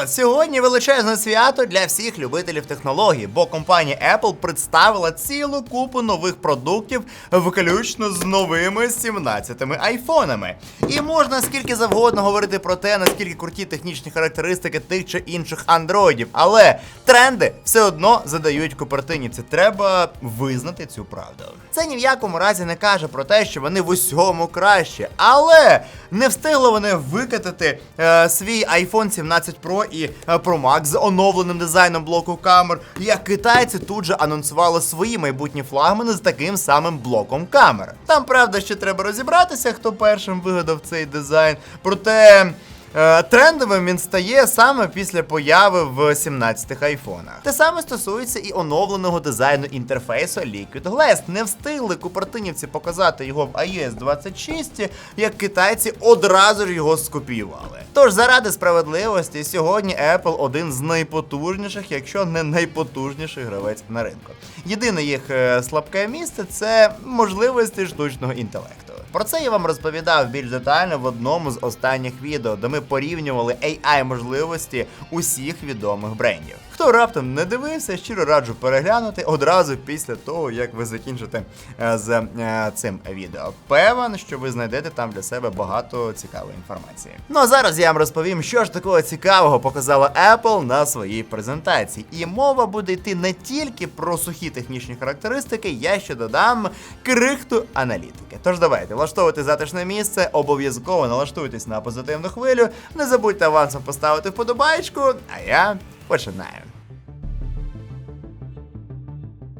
ж, сьогодні величезне свято для всіх любителів технологій, бо компанія Apple представила цілу купу нових продуктів, включно з новими 17-ми айфонами. І можна скільки завгодно говорити про те, наскільки круті технічні характеристики тих чи інших андроїдів, але тренди все одно задають купертинівці. Треба визнати цю правду. Це ні в якому разі не каже про те, що вони в усьому краще, але не встигли вони викатати е, свій iPhone 17 Pro і е, Pro Max з оновленим дизайном блоку камер, як китайці тут же анонсували свої майбутні флагмани з таким самим блоком камер. Там правда ще треба розібратися, хто першим вигадав цей дизайн. Проте. Е, Трендовим він стає саме після появи в 17-х айфонах. Те саме стосується і оновленого дизайну інтерфейсу Liquid Glass. Не встигли купертинівці показати його в iOS 26, як китайці одразу ж його скопіювали. Тож заради справедливості, сьогодні Apple один з найпотужніших, якщо не найпотужніший гравець на ринку. Єдине їх е, слабке місце це можливості штучного інтелекту. Про це я вам розповідав більш детально в одному з останніх відео, де ми порівнювали AI можливості усіх відомих брендів. Хто раптом не дивився, щиро раджу переглянути одразу після того, як ви закінчите е, з е, цим відео. Певен, що ви знайдете там для себе багато цікавої інформації. Ну а зараз я вам розповім, що ж такого цікавого показала Apple на своїй презентації. І мова буде йти не тільки про сухі технічні характеристики, я ще додам крихту аналітики. Тож давайте влаштовувати затишне місце, обов'язково налаштуйтесь на позитивну хвилю. Не забудьте авансом поставити вподобайку, а я What's the name?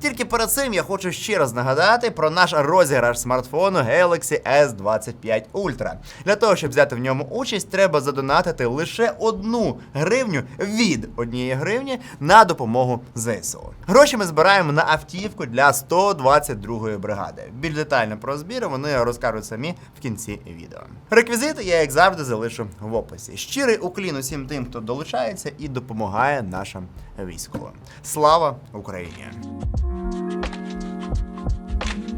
Тільки перед цим я хочу ще раз нагадати про наш розіграш смартфону Galaxy S25 Ultra. Для того, щоб взяти в ньому участь, треба задонатити лише одну гривню від однієї гривні на допомогу ЗСУ. Гроші ми збираємо на автівку для 122-ї бригади. Більш детально про збір вони розкажуть самі в кінці відео. Реквізити я, як завжди, залишу в описі. Щирий уклін усім тим, хто долучається і допомагає нашим військовим. Слава Україні!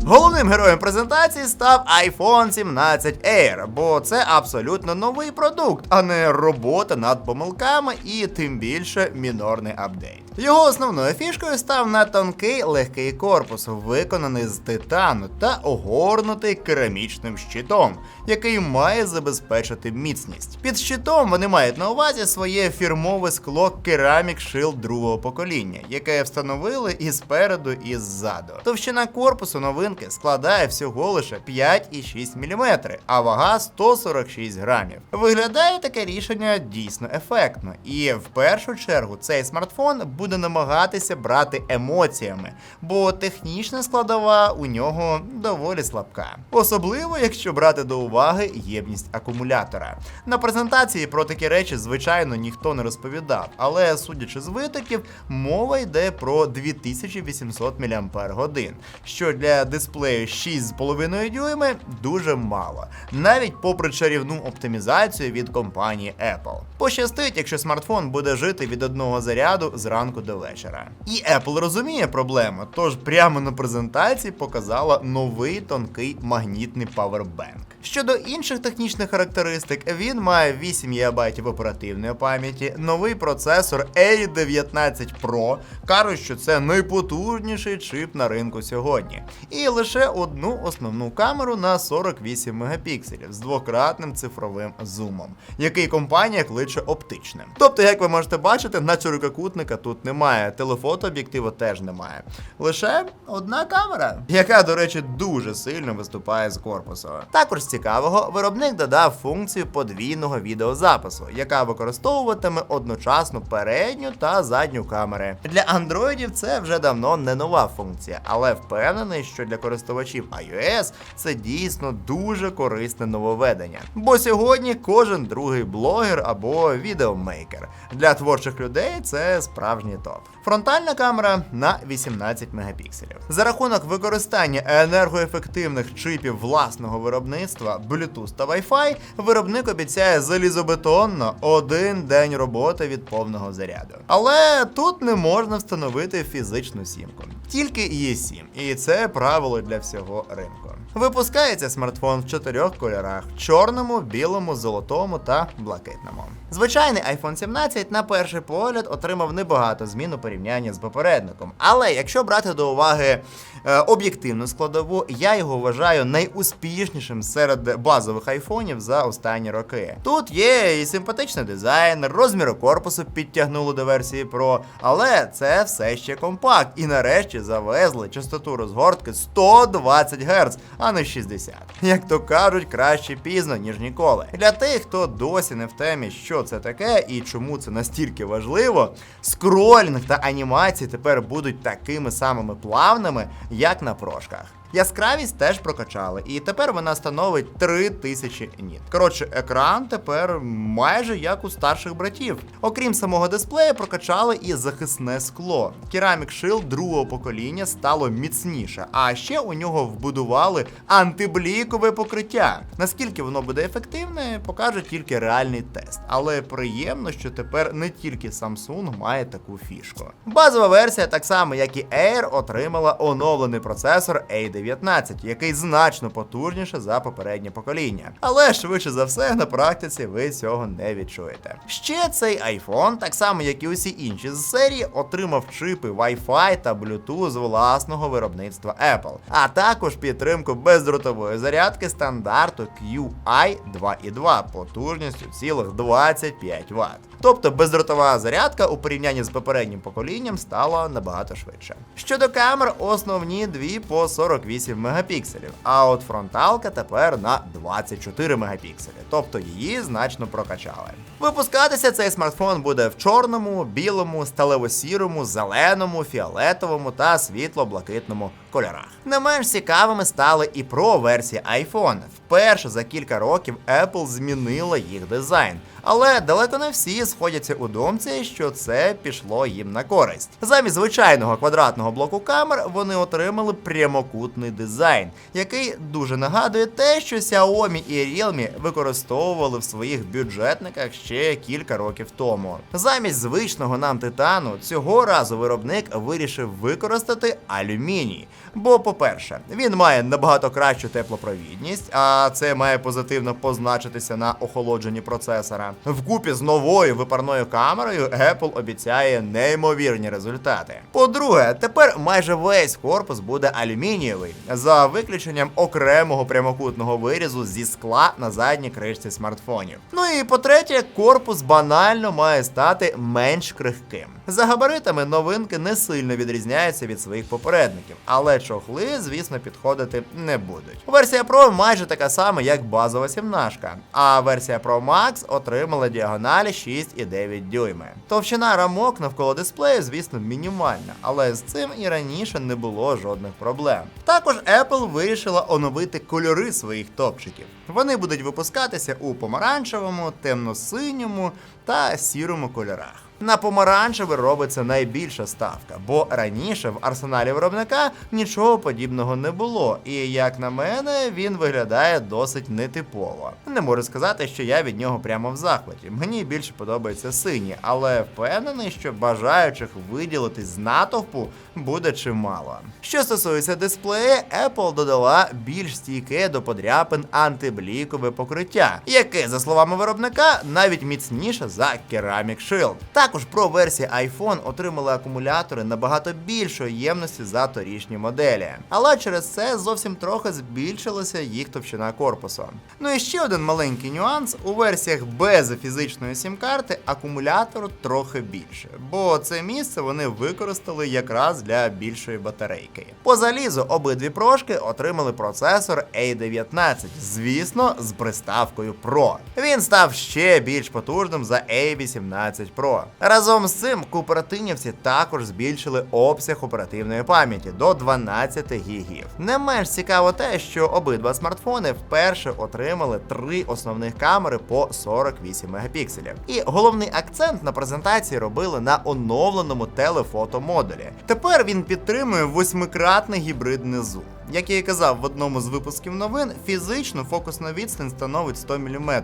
Головним героєм презентації став iPhone 17 Air, бо це абсолютно новий продукт, а не робота над помилками і тим більше мінорний апдейт. Його основною фішкою став на тонкий легкий корпус, виконаний з титану та огорнутий керамічним щитом, який має забезпечити міцність. Під щитом вони мають на увазі своє фірмове скло Ceramic Shield другого покоління, яке встановили і спереду, і ззаду. Товщина корпусу новинки складає всього лише 5,6 мм, а вага 146 грамів. Виглядає таке рішення дійсно ефектно, і в першу чергу цей смартфон буде намагатися брати емоціями, бо технічна складова у нього доволі слабка. Особливо, якщо брати до уваги ємність акумулятора. На презентації про такі речі, звичайно, ніхто не розповідав, але судячи з витоків, мова йде про 2800 мАч, що для дисплею 6,5 дюйми дуже мало, навіть попри чарівну оптимізацію від компанії Apple. Пощастить, якщо смартфон буде жити від одного заряду зранку до вечора. І Apple розуміє проблему, тож прямо на презентації показала новий тонкий магнітний павербенк. Щодо інших технічних характеристик, він має 8 ГБ оперативної пам'яті, новий процесор A19 Pro, кажуть, що це найпотужніший чип на ринку сьогодні. І лише одну основну камеру на 48 мегапікселів з двократним цифровим зумом, який компанія кличе оптичним. Тобто, як ви можете бачити, на чорококутника тут немає, телефотооб'єктива теж немає. Лише одна камера, яка, до речі, дуже сильно виступає з корпусу. Також з цікавого, виробник додав функцію подвійного відеозапису, яка використовуватиме одночасно передню та задню камери. Для андроїдів це вже давно не нова функція, але впевнений, що для користувачів iOS це дійсно дуже корисне нововведення. Бо сьогодні кожен другий блогер або відеомейкер. Для творчих людей це справжній топ. Фронтальна камера на 18 мегапікселів. За рахунок використання енергоефективних чипів власного виробництва, Bluetooth та Wi-Fi, виробник обіцяє залізобетонно один день роботи від повного заряду. Але тут не можна встановити фізичну сімку, тільки eSIM, і це правило для всього ринку. Випускається смартфон в чотирьох кольорах: чорному, білому, золотому та блакитному. Звичайний iPhone 17 на перший погляд отримав небагато змін у порівнянні з попередником. Але якщо брати до уваги е, об'єктивну складову, я його вважаю найуспішнішим серед базових айфонів за останні роки. Тут є і симпатичний дизайн, розміри корпусу підтягнули до версії Pro, але це все ще компакт. І нарешті завезли частоту розгортки 120 Гц, а не 60. Як то кажуть, краще пізно, ніж ніколи. Для тих, хто досі не в темі, що це таке і чому це настільки важливо, скролінг та анімації тепер будуть такими самими плавними, як на прошках. Яскравість теж прокачали, і тепер вона становить 3000 ніт. Коротше, екран тепер майже як у старших братів. Окрім самого дисплея, прокачали і захисне скло. Керамік Shield другого покоління стало міцніше, а ще у нього вбудували антиблікове покриття. Наскільки воно буде ефективне, покаже тільки реальний тест. Але приємно, що тепер не тільки Samsung має таку фішку. Базова версія, так само як і Air, отримала оновлений процесор A19, який значно потужніше за попереднє покоління. Але швидше за все, на практиці ви цього не відчуєте. Ще цей iPhone, так само як і усі інші з серії, отримав чипи Wi-Fi та Bluetooth з власного виробництва Apple, а також підтримку бездротової зарядки стандарту QI 2.2 потужністю цілих 25 Вт. Тобто бездротова зарядка у порівнянні з попереднім поколінням стала набагато швидше. Щодо камер, основні дві по 48 мегапікселів, а от фронталка тепер на 24 мегапікселі, тобто її значно прокачали. Випускатися цей смартфон буде в чорному, білому, сталево-сірому, зеленому, фіолетовому та світло-блакитному кольорах. Не менш цікавими стали і про версії iPhone. Вперше за кілька років Apple змінила їх дизайн. Але далеко не всі сходяться у думці, що це пішло їм на користь. Замість звичайного квадратного блоку камер вони отримали прямокутний дизайн, який дуже нагадує те, що Xiaomi і Realme використовували в своїх бюджетниках ще кілька років тому. Замість звичного нам титану цього разу виробник вирішив використати алюміній. Бо, по-перше, він має набагато кращу теплопровідність, а це має позитивно позначитися на охолодженні процесора. Вкупі з новою випарною камерою Apple обіцяє неймовірні результати. По-друге, тепер майже весь корпус буде алюмінієвий, за виключенням окремого прямокутного вирізу зі скла на задній кришці смартфонів. Ну і по-третє, корпус банально має стати менш крихким. За габаритами новинки не сильно відрізняються від своїх попередників, але чохли, звісно, підходити не будуть. Версія Pro майже така сама, як базова сімнашка, а версія Pro Max отримала діагоналі 6,9 дюйми. Товщина рамок навколо дисплею, звісно, мінімальна, але з цим і раніше не було жодних проблем. Також Apple вирішила оновити кольори своїх топчиків. Вони будуть випускатися у помаранчевому, темно-синьому та сірому кольорах. На помаранчевий робиться найбільша ставка, бо раніше в арсеналі виробника нічого подібного не було, і як на мене, він виглядає досить нетипово. Не можу сказати, що я від нього прямо в захваті. Мені більше подобається синій, але впевнений, що бажаючих виділитись з натовпу буде чимало. Що стосується дисплея, Apple додала більш стійке до подряпин антиблікове покриття, яке, за словами виробника, навіть міцніше за Ceramic Shield. Також про версії iPhone отримали акумулятори набагато більшої ємності за торішні моделі. Але через це зовсім трохи збільшилася їх товщина корпусу. Ну і ще один маленький нюанс: у версіях без фізичної сім-карти акумулятор трохи більше, бо це місце вони використали якраз для більшої батарейки. По залізу обидві прошки отримали процесор A19, звісно, з приставкою Pro. Він став ще більш потужним за A18 Pro. Разом з цим кооперативнівці також збільшили обсяг оперативної пам'яті до 12 гігів. Не менш цікаво те, що обидва смартфони вперше отримали три основних камери по 48 мегапікселів. І головний акцент на презентації робили на оновленому телефотомодулі. Тепер він підтримує восьмикратний гібридний зум. Як я і казав в одному з випусків новин, фізично фокусна відстань становить 100 мм,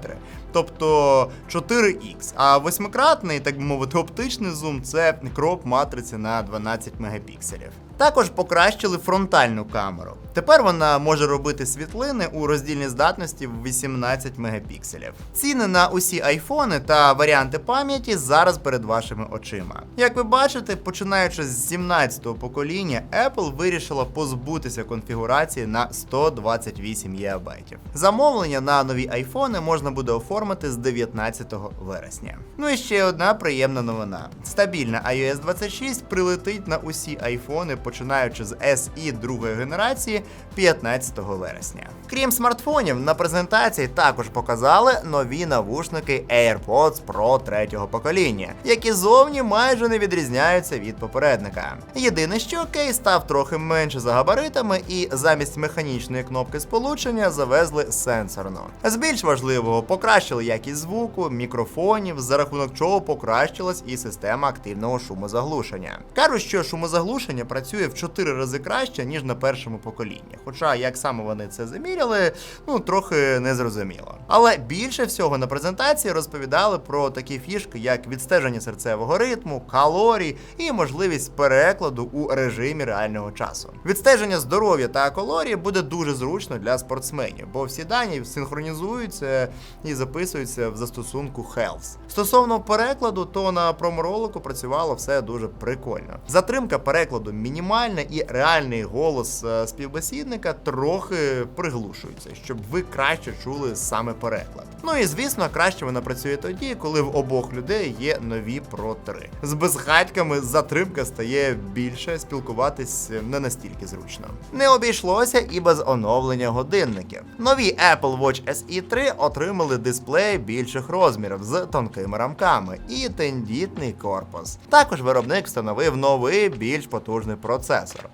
тобто 4х. А восьмикратний, так би мовити, оптичний зум це кроп матриці на 12 мегапікселів. Також покращили фронтальну камеру. Тепер вона може робити світлини у роздільній здатності в 18 мегапікселів. Ціни на усі айфони та варіанти пам'яті зараз перед вашими очима. Як ви бачите, починаючи з 17-го покоління, Apple вирішила позбутися конфігурації на 128 ГБ. Замовлення на нові айфони можна буде оформити з 19 вересня. Ну і ще одна приємна новина: стабільна iOS 26 прилетить на усі айфони, починаючи з SE другої генерації 15 вересня. Крім смартфонів, на презентації також показали нові навушники AirPods Pro третього покоління, які зовні майже не відрізняються від попередника. Єдине, що кейс став трохи менше за габаритами, і замість механічної кнопки сполучення завезли сенсорну. З більш важливого покращили якість звуку, мікрофонів, за рахунок чого покращилась і система активного шумозаглушення. Кажуть, що шумозаглушення працює в 4 рази краще, ніж на першому поколінні. Хоча як саме вони це заміряли, ну трохи незрозуміло. Але більше всього на презентації розповідали про такі фішки, як відстеження серцевого ритму, калорій і можливість перекладу у режимі реального часу. Відстеження здоров'я та калорій буде дуже зручно для спортсменів, бо всі дані синхронізуються і записуються в застосунку Health. Стосовно перекладу, то на проморолику працювало все дуже прикольно. Затримка перекладу мінімальна і реальний голос е, співбесідника трохи приглушується, щоб ви краще чули саме переклад. Ну і звісно, краще вона працює тоді, коли в обох людей є нові Pro 3. З безхатьками затримка стає більше, спілкуватись не настільки зручно. Не обійшлося і без оновлення годинників. Нові Apple Watch SE 3 отримали дисплей більших розмірів з тонкими рамками і тендітний корпус. Також виробник встановив новий більш потужний процесор.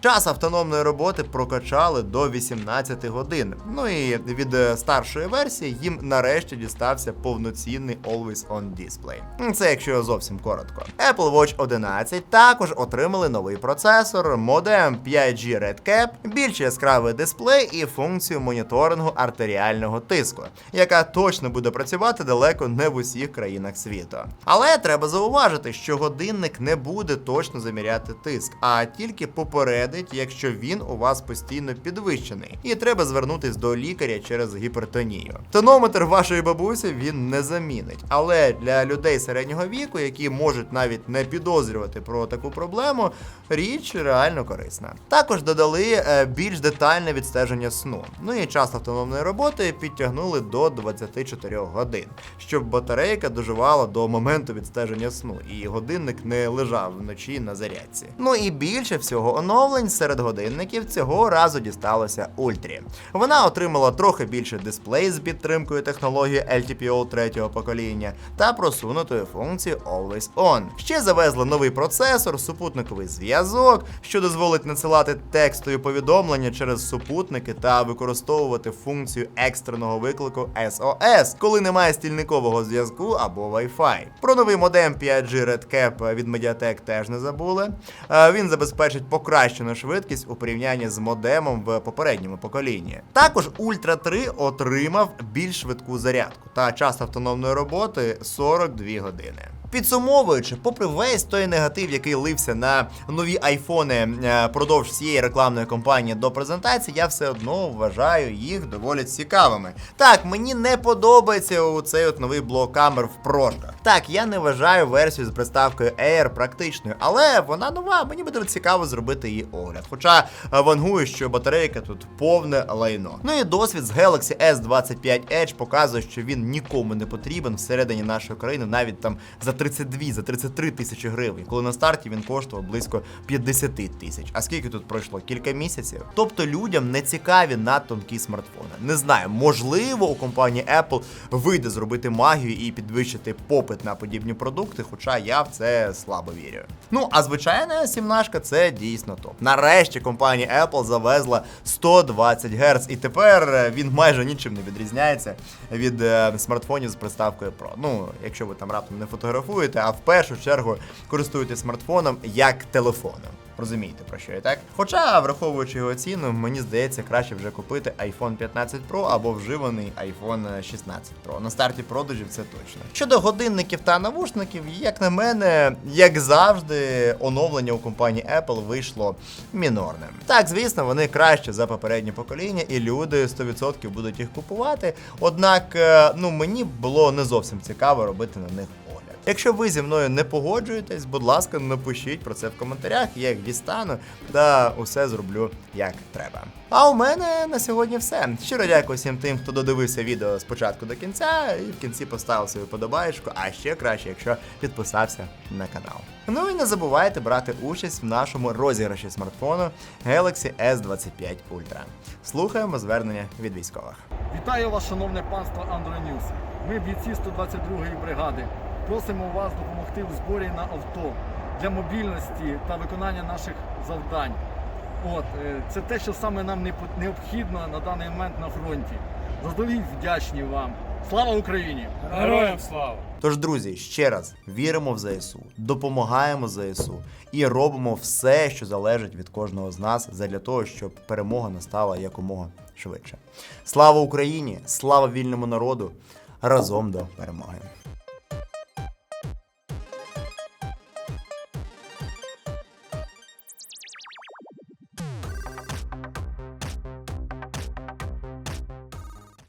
Час автономної роботи прокачали до 18 годин. Ну і від е, старшої версії їм нарешті дістався повноцінний Always On Display. Це якщо зовсім коротко. Apple Watch 11 також отримали новий процесор, модем 5G RedCap, більш яскравий дисплей і функцію моніторингу артеріального тиску, яка точно буде працювати далеко не в усіх країнах світу. Але треба зауважити, що годинник не буде точно заміряти тиск, а тільки попередить, якщо він у вас постійно підвищений, і треба звернутись до лікаря через гіпертонію. Тонометр вашої бабусі він не замінить, але для людей середнього віку, які можуть навіть не підозрювати про таку проблему, річ реально корисна. Також додали е, більш детальне відстеження сну. Ну і час автономної роботи підтягнули до 24 годин, щоб батарейка доживала до моменту відстеження сну, і годинник не лежав вночі на зарядці. Ну і більше всього оновлень серед годинників цього разу дісталося Ультрі. Вона отримала трохи більше дисплей з підтримкою технології LTPO третього покоління та просунутою функцією Always On. Ще завезли новий процесор, супутниковий зв'язок, що дозволить надсилати текстові повідомлення через супутники та використовувати функцію екстреного виклику SOS, коли немає стільникового зв'язку або Wi-Fi. Про новий модем 5G RedCap від Mediatek теж не забули. Е, Він забезпечить покращену швидкість у порівнянні з модемом в попередньому поколінні. Також Ultra 3 отримав більш швидку зарядку та час автономної роботи 42 години. Підсумовуючи, попри весь той негатив, який лився на нові айфони е, продовж всієї рекламної кампанії до презентації, я все одно вважаю їх доволі цікавими. Так, мені не подобається цей от новий блок камер в прошках. Так, я не вважаю версію з приставкою Air практичною, але вона нова, мені буде цікаво зробити її огляд. Хоча е, вангую, що батарейка тут повне лайно. Ну і досвід з Galaxy S25 Edge показує, що він нікому не потрібен всередині нашої країни, навіть там за 32, за 33 тисячі гривень, коли на старті він коштував близько 50 тисяч. А скільки тут пройшло? Кілька місяців. Тобто людям не цікаві надтонкі смартфони. Не знаю, можливо, у компанії Apple вийде зробити магію і підвищити попит на подібні продукти, хоча я в це слабо вірю. Ну а звичайна сімнашка це дійсно топ. Нарешті компанія Apple завезла 120 Гц, і тепер е, він майже нічим не відрізняється від е, смартфонів з приставкою Pro. Ну, якщо ви там раптом не фотографуєте, а в першу чергу користуєтесь смартфоном як телефоном. Розумієте про що я так? Хоча, враховуючи його ціну, мені здається, краще вже купити iPhone 15 Pro або вживаний iPhone 16 Pro. На старті продажів це точно. Щодо годинників та навушників, як на мене, як завжди, оновлення у компанії Apple вийшло мінорним. Так, звісно, вони краще за попереднє покоління, і люди 100% будуть їх купувати. Однак, е, ну мені було не зовсім цікаво робити на них. Якщо ви зі мною не погоджуєтесь, будь ласка, напишіть про це в коментарях, я їх дістану та усе зроблю як треба. А у мене на сьогодні все. Щиро дякую всім тим, хто додивився відео спочатку до кінця і в кінці поставив свою подобаєчку, а ще краще, якщо підписався на канал. Ну і не забувайте брати участь в нашому розіграші смартфону Galaxy S25 Ultra. Слухаємо звернення від військових. Вітаю вас, шановне панство Андронюс. Ми бійці 122-ї бригади. Просимо вас допомогти у зборі на авто для мобільності та виконання наших завдань. От, е, це те, що саме нам необхідно на даний момент на фронті. Заздалегідь вдячні вам. Слава Україні! Героям слава! Тож, друзі, ще раз віримо в ЗСУ, допомагаємо ЗСУ і робимо все, що залежить від кожного з нас, задля того, щоб перемога настала якомога швидше. Слава Україні! Слава вільному народу! Разом до перемоги!